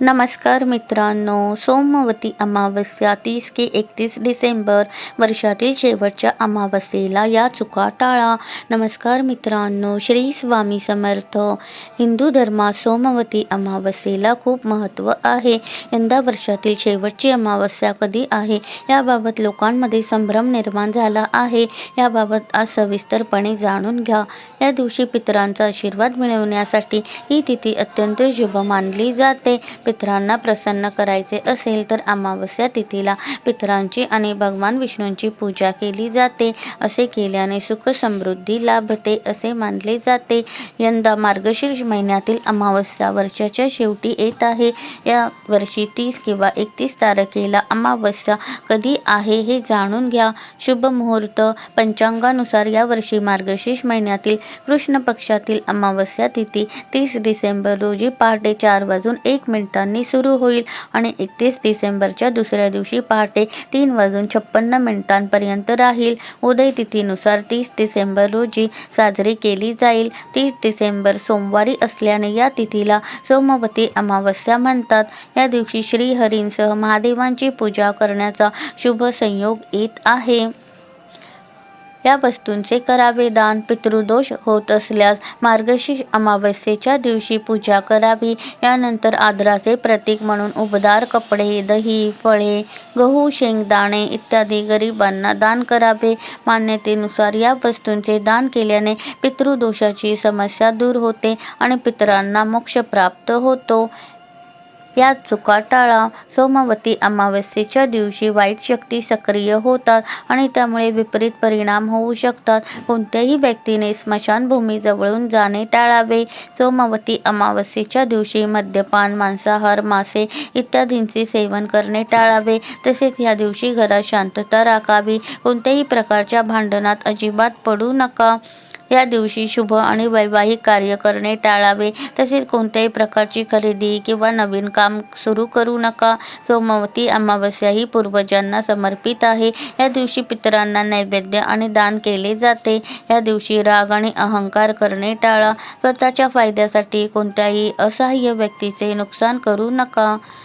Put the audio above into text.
नमस्कार मित्रांनो सोमवती अमावस्या तीस की एकतीस डिसेंबर वर्षातील शेवटच्या अमावस्येला या चुका टाळा. नमस्कार मित्रांनो श्री स्वामी समर्थ. हिंदू धर्मात सोमवती अमावस्येला खूप महत्त्व आहे. यंदा वर्षातील शेवटची अमावस्या कधी आहे याबाबत लोकांमध्ये संभ्रम निर्माण झाला आहे. याबाबत आज सविस्तरपणे जाणून घ्या. या दिवशी पितरांचा आशीर्वाद मिळवण्यासाठी ही तिथी अत्यंत शुभ मानली जाते. पितरांना प्रसन्न करायचे असेल तर अमावस्या तिथीला पितरांची आणि भगवान विष्णूंची पूजा केली जाते. असे केल्याने सुख समृद्धी लाभते असे मानले जाते. यंदा मार्गशीर्ष महिन्यातील अमावस्या वर्षाच्या शेवटी येत आहे. या वर्षी तीस किंवा एकतीस तारखेला अमावस्या कधी आहे हे जाणून घ्या. शुभ मुहूर्त. पंचांगानुसार यावर्षी मार्गशीर्ष महिन्यातील कृष्ण पक्षातील अमावस्या तिथी तीस डिसेंबर रोजी पहाटे चार वाजून एक मिनिटांनी सुरू होईल. आणि एकतीस डिसेंबरच्या दुसऱ्या दिवशी पहाटे तीन वाजून छप्पन्न मिनिटांपर्यंत राहील. उदय तिथीनुसार तीस डिसेंबर रोजी साजरी केली जाईल. तीस डिसेंबर सोमवारी असल्याने या तिथीला सोमवती अमावस्या म्हणतात. या दिवशी श्रीहरींसह महादेवांची पूजा करण्याचा शुभ संयोग येत आहे. या वस्तूंचे करावे दान पितृदोष होत असल्यास मार्गशीर्ष अमावस्येच्या दिवशी पूजा करावी. यानंतर आदराचे प्रतीक म्हणून उबदार कपडे दही फळे गहू शेंगदाणे इत्यादी गरिबांना दान करावे. मान्यतेनुसार या वस्तूंचे दान केल्याने पितृदोषाची समस्या दूर होते आणि पितरांना मोक्ष प्राप्त होतो. या चुका टाळा सोमवती अमावस्येच्या दिवशी वाईट शक्ती सक्रिय होतात आणि त्यामुळे विपरीत परिणाम होऊ शकतात. कोणत्याही व्यक्तीने स्मशानभूमीजवळून जाणे टाळावे. सोमवती अमावस्येच्या दिवशी मद्यपान मांसाहार मासे इत्यादींचे सेवन करणे टाळावे. तसेच या दिवशी घरात शांतता राखावी. कोणत्याही प्रकारच्या भांडणात अजिबात पडू नका. या दिवशी शुभ आणि वैवाहिक कार्य करणे टाळावे. तसेच कोणत्याही प्रकारची खरेदी किंवा नवीन काम सुरू करू नका. सोमवती अमावस्या ही पूर्वजांना समर्पित आहे. या दिवशी पितरांना नैवेद्य आणि दान केले जाते. या दिवशी राग आणि अहंकार करणे टाळा. स्वतःच्या फायद्यासाठी कोणत्याही असहाय्य व्यक्तीचे नुकसान करू नका.